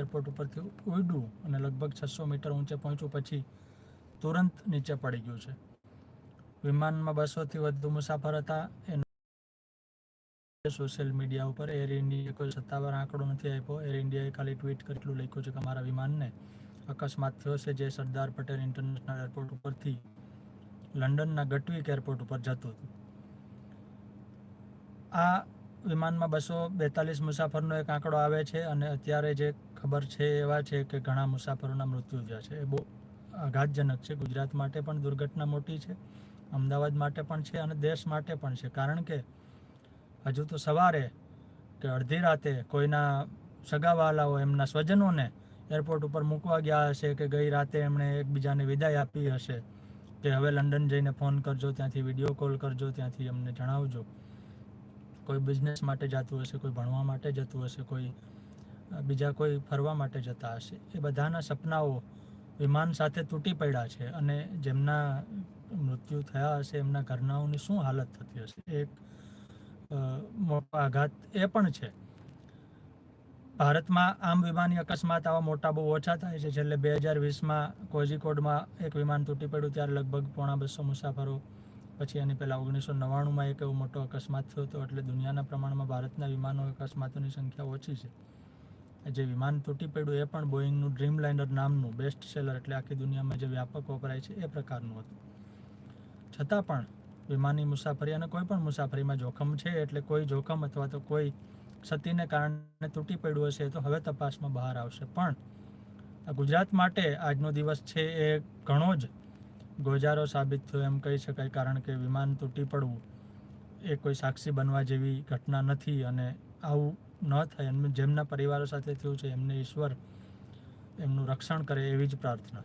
Airport ઉપરથી ઉડ્યું અને લગભગ છસો મીટર ઊંચે પહોંચ્યું પછી તુરંત નીચે પડી ગયું છે. વિમાનમાં બસોથી વધુ મુસાફર હતા. એ સોશિયલ મીડિયા ઉપર એર ઇન્ડિયાએ કોઈ સત્તાવાર આંકડો નથી આપ્યો. એર ઇન્ડિયાએ ખાલી ટ્વીટ કરેલું લખ્યું છે કે અમારા વિમાનને અકસ્માત થયો છે. જે સરદાર પટેલ ઇન્ટરનેશનલ એરપોર્ટ ઉપરથી લંડનના ગટવિક એરપોર્ટ ઉપર જતું હતું. આ વિમાનમાં બસો બેતાલીસ મુસાફરનો એક આંકડો આવે છે અને અત્યારે જે ખબર છે એવા છે કે ઘણા મુસાફરોના મૃત્યુ થયા છે. એ બહુ આઘાતજનક છે. ગુજરાત માટે પણ દુર્ઘટના મોટી છે, અમદાવાદ માટે પણ છે અને દેશ માટે પણ છે. કારણ કે હજુ તો સવારે કે અડધી રાતે કોઈના સગાવાલાઓ એમના સ્વજનોને એરપોર્ટ ઉપર મૂકવા ગયા હશે કે ગઈ રાતે એમણે એકબીજાને વિદાય આપી હશે, કે હવે લંડન જઈને ફોન કરજો, ત્યાંથી વીડિયો કોલ કરજો, ત્યાંથી અમને જણાવજો. કોઈ બિઝનેસ માટે જતું હશે, કોઈ ભણવા માટે જતું હશે, કોઈ બીજા કોઈ ફરવા માટે જતા હશે, એ બધાના સપનાઓ વિમાન સાથે તૂટી પડ્યા છે અને જેમના મૃત્યુ થયા હશે, એમના ઘરનાઓની શું હાલત થતી હશે એક મોટો આઘાત એ પણ છે. ભારતમાં આમ વિમાની અકસ્માત આવા મોટા બહુ ઓછા થાય છે. છેલ્લે બે હજાર વીસમાં કોઝિકોડમાં એક વિમાન તૂટી પડ્યું, ત્યારે લગભગ પોણા બસો મુસાફરો પછી એની પહેલાં ઓગણીસો નવ્વાણુંમાં એક એવો મોટો અકસ્માત થયો હતો એટલે દુનિયાના પ્રમાણમાં ભારતના વિમાનો અકસ્માતોની સંખ્યા ઓછી છે. જે વિમાન તૂટી પડ્યું એ પણ બોઈંગનું ડ્રીમ લાઇનર નામનું બેસ્ટ સેલર એટલે આખી દુનિયામાં જે વ્યાપક વપરાય છે એ પ્રકારનું હતું. છતાં પણ વિમાની મુસાફરી અને કોઈ પણ મુસાફરીમાં જોખમ છે એટલે કોઈ જોખમ અથવા તો કોઈ ક્ષતિને કારણે તૂટી પડ્યું હશે તો હવે તપાસમાં બહાર આવશે. પણ ગુજરાત માટે આજનો દિવસ છે એ ઘણો જ ગોજારો સાબિત થયો એમ કહી શકાય, કારણ કે વિમાન તૂટી પડવું એ કોઈ સાક્ષી બનવા જેવી ઘટના નથી અને આવું ન થાય. એમ જેમના પરિવારો સાથે થયું છે, એમને ઈશ્વર એમનું રક્ષણ કરે એવી જ પ્રાર્થના.